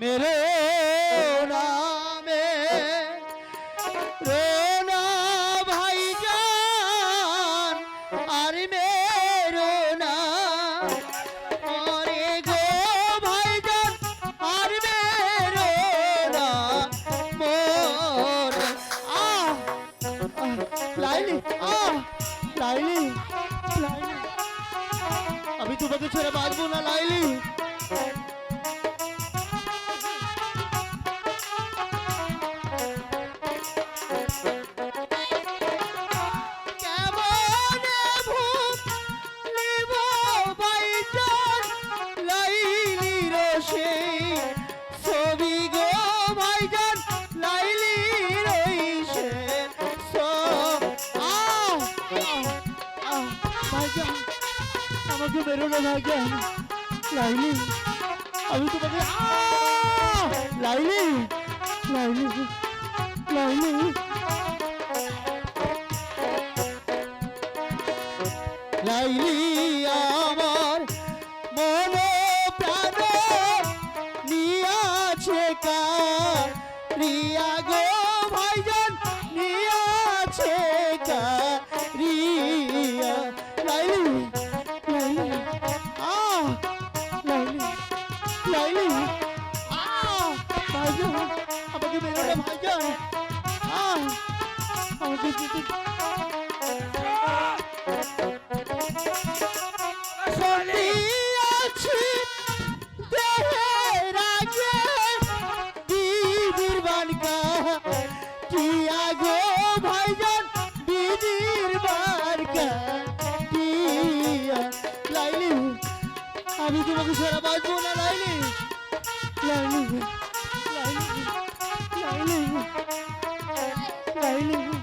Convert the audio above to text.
मेरे नाम रोना भाई जान अरे मेरो ना अरे गो भाई जान अरे मेरो ना मोर आ लाइली आ लाइली लाइली अभी तू बच्चे छोरे बाजबू ना लाइली ভাইজান, আমাকে বেরোনো ভাইজান। লাইলি, আমি তোমাকে লাইলি লাইলি লাইলি। লাইলি, আমার মন প্রাণ নিয়াছে কার? রিয়া গো আমি তোমাকে সারা বাঁচবো না লাইলি। লাইলি। Linh